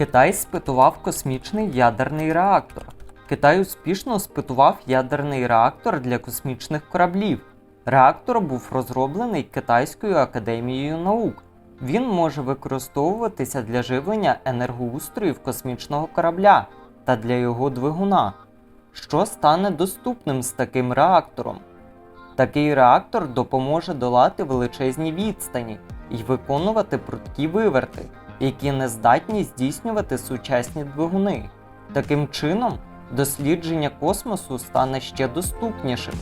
Китай спитував космічний ядерний реактор. Китай успішно спитував ядерний реактор для космічних кораблів. Реактор був розроблений Китайською академією наук. Він може використовуватися для живлення енергоустроїв космічного корабля та для його двигуна. Що стане доступним з таким реактором? Такий реактор допоможе долати величезні відстані і виконувати прудкі виверти, які не здатні здійснювати сучасні двигуни. Таким чином, дослідження космосу стане ще доступнішим.